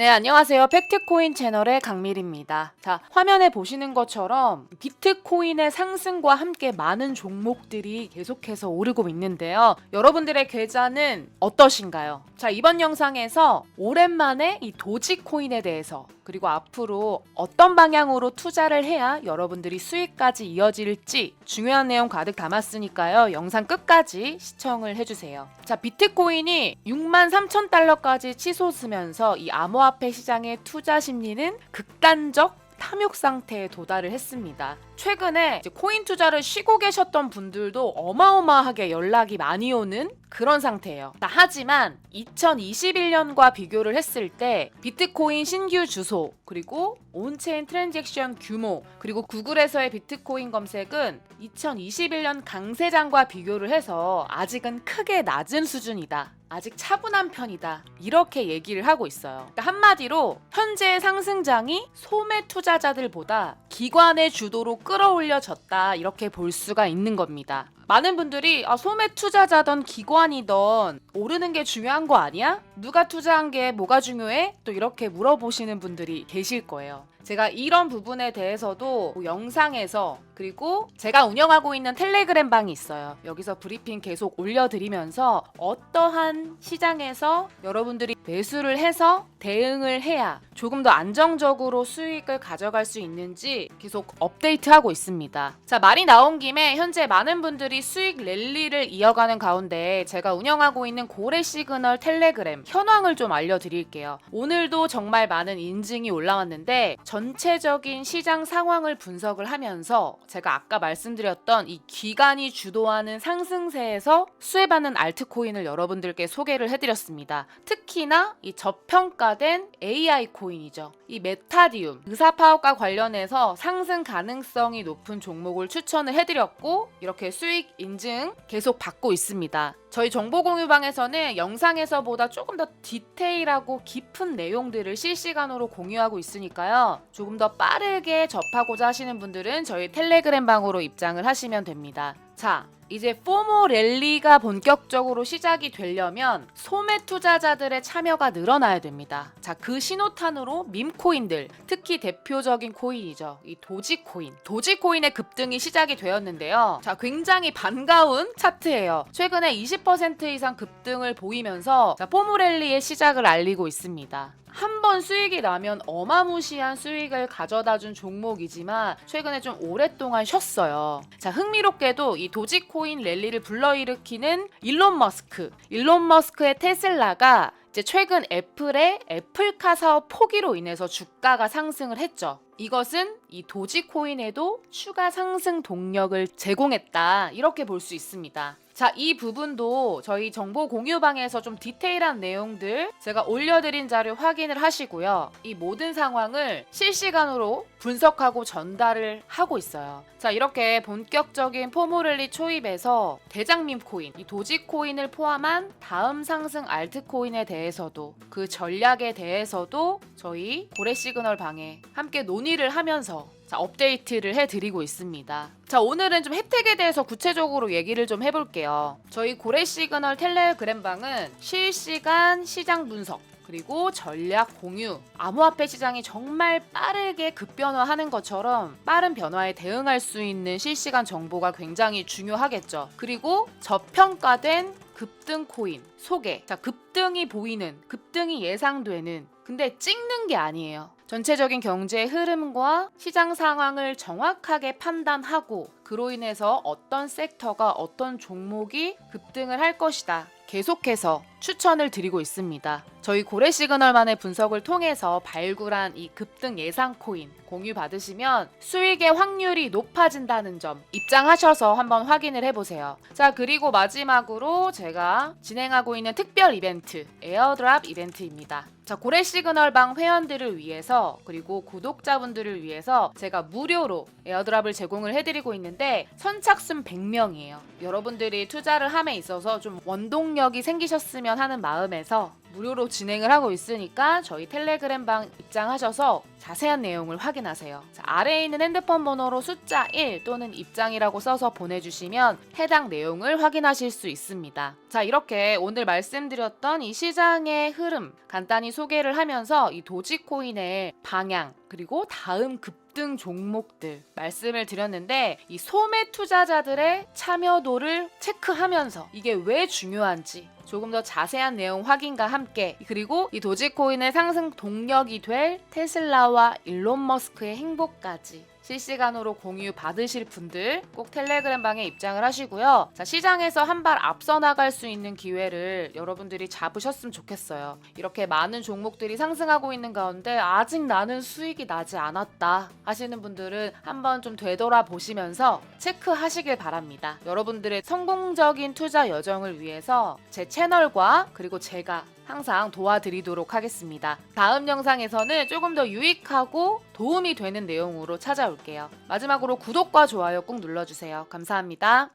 네, 안녕하세요. 팩트코인 채널의 강밀입니다. 자, 화면에 보시는 것처럼 비트코인의 상승과 함께 많은 종목들이 계속해서 오르고 있는데요. 여러분들의 계좌는 어떠신가요? 자, 이번 영상에서 오랜만에 이 도지코인에 대해서 그리고 앞으로 어떤 방향으로 투자를 해야 여러분들이 수익까지 이어질지 중요한 내용 가득 담았으니까요. 영상 끝까지 시청을 해주세요. 자, 비트코인이 6만 3천 달러까지 치솟으면서 이 암호화폐 시장의 투자 심리는 극단적 탐욕 상태에 도달을 했습니다. 최근에 코인 투자를 쉬고 계셨던 분들도 어마어마하게 연락이 많이 오는 그런 상태예요. 자, 하지만 2021년과 비교를 했을 때 비트코인 신규 주소 그리고 온체인 트랜잭션 규모 그리고 구글에서의 비트코인 검색은 2021년 강세장과 비교를 해서 아직은 크게 낮은 수준이다. 아직 차분한 편이다. 이렇게 얘기를 하고 있어요. 그러니까 한마디로 현재의 상승장이 소매 투자자들보다 기관의 주도로 끌어올려졌다. 이렇게 볼 수가 있는 겁니다. 많은 분들이 아, 소매 투자자던 기관이던 오르는 게 중요한 거 아니야? 누가 투자한 게 뭐가 중요해? 또 이렇게 물어보시는 분들이 계실 거예요. 제가 이런 부분에 대해서도 영상에서 그리고 제가 운영하고 있는 텔레그램 방이 있어요. 여기서 브리핑 계속 올려드리면서 어떠한 시장에서 여러분들이 매수를 해서 대응을 해야 조금 더 안정적으로 수익을 가져갈 수 있는지 계속 업데이트하고 있습니다. 자, 말이 나온 김에 현재 많은 분들이 수익 랠리를 이어가는 가운데 제가 운영하고 있는 고래 시그널 텔레그램 현황을 좀 알려드릴게요. 오늘도 정말 많은 인증이 올라왔는데 전체적인 시장 상황을 분석을 하면서 제가 아까 말씀드렸던 이 기관이 주도하는 상승세에서 수혜받는 알트코인을 여러분들께 소개를 해드렸습니다. 특히나 이 저평가된 AI 코인이죠. 이 메타디움, 의사파업과 관련해서 상승 가능성이 높은 종목을 추천을 해드렸고 이렇게 수익 인증 계속 받고 있습니다. 저희 정보 공유방에서는 영상에서보다 조금 더 디테일하고 깊은 내용들을 실시간으로 공유하고 있으니까요. 조금 더 빠르게 접하고자 하시는 분들은 저희 텔레그램 방으로 입장을 하시면 됩니다. 자, 이제 포모 랠리가 본격적으로 시작이 되려면 소매 투자자들의 참여가 늘어나야 됩니다. 자, 그 신호탄으로 밈코인들, 특히 대표적인 코인이죠. 이 도지코인. 도지코인의 급등이 시작이 되었는데요. 자, 굉장히 반가운 차트예요. 최근에 20% 이상 급등을 보이면서 자, 포모 랠리의 시작을 알리고 있습니다. 한 번 수익이 나면 어마무시한 수익을 가져다 준 종목이지만 최근에 좀 오랫동안 쉬었어요. 자, 흥미롭게도 이 도지코인 랠리를 불러일으키는 일론 머스크. 일론 머스크의 테슬라가 이제 최근 애플의 애플카 사업 포기로 인해서 주가가 상승을 했죠. 이것은 이 도지코인에도 추가 상승 동력을 제공했다. 이렇게 볼 수 있습니다. 자, 이 부분도 저희 정보 공유방에서 좀 디테일한 내용들 제가 올려드린 자료 확인을 하시고요. 이 모든 상황을 실시간으로 분석하고 전달을 하고 있어요. 자, 이렇게 본격적인 포모랠리 초입에서 대장밈 코인, 이 도지코인을 포함한 다음 상승 알트코인에 대해서도 그 전략에 대해서도 저희 고래 시그널 방에 함께 논의를 하면서 자, 업데이트를 해드리고 있습니다. 자, 오늘은 좀 혜택에 대해서 구체적으로 얘기를 좀 해볼게요. 저희 고래 시그널 텔레그램 방은 실시간 시장 분석, 그리고 전략 공유, 암호화폐 시장이 정말 빠르게 급변화하는 것처럼 빠른 변화에 대응할 수 있는 실시간 정보가 굉장히 중요하겠죠. 그리고 저평가된 급등 코인 소개. 자, 급등이 보이는, 급등이 예상되는, 근데 찍는 게 아니에요. 전체적인 경제 흐름과 시장 상황을 정확하게 판단하고 그로 인해서 어떤 섹터가 어떤 종목이 급등을 할 것이다. 계속해서 추천을 드리고 있습니다. 저희 고래 시그널만의 분석을 통해서 발굴한 이 급등 예상 코인 공유 받으시면 수익의 확률이 높아진다는 점 입장하셔서 한번 확인을 해보세요. 자, 그리고 마지막으로 제가 진행하고 있는 특별 이벤트 에어드랍 이벤트입니다. 자, 고래 시그널방 회원들을 위해서 그리고 구독자분들을 위해서 제가 무료로 에어드랍을 제공을 해드리고 있는데 선착순 100명이에요. 여러분들이 투자를 함에 있어서 좀 원동력 이 생기셨으면 하는 마음에서 무료로 진행을 하고 있으니까 저희 텔레그램 방 입장하셔서 자세한 내용을 확인하세요. 자, 아래에 있는 핸드폰 번호로 숫자 1 또는 입장이라고 써서 보내주시면 해당 내용을 확인하실 수 있습니다. 자, 이렇게 오늘 말씀드렸던 이 시장의 흐름 간단히 소개를 하면서 이 도지코인의 방향 그리고 다음 급 등 종목들 말씀을 드렸는데 이 소매 투자자들의 참여도를 체크하면서 이게 왜 중요한지 조금 더 자세한 내용 확인과 함께 그리고 이 도지코인의 상승 동력이 될 테슬라와 일론 머스크의 행보까지 실시간으로 공유 받으실 분들 꼭 텔레그램 방에 입장을 하시고요. 자, 시장에서 한 발 앞서 나갈 수 있는 기회를 여러분들이 잡으셨으면 좋겠어요. 이렇게 많은 종목들이 상승하고 있는 가운데 아직 나는 수익이 나지 않았다 하시는 분들은 한번 좀 되돌아 보시면서 체크하시길 바랍니다. 여러분들의 성공적인 투자 여정을 위해서 제 채널과 그리고 제가 항상 도와드리도록 하겠습니다. 다음 영상에서는 조금 더 유익하고 도움이 되는 내용으로 찾아올게요. 마지막으로 구독과 좋아요 꼭 눌러주세요. 감사합니다.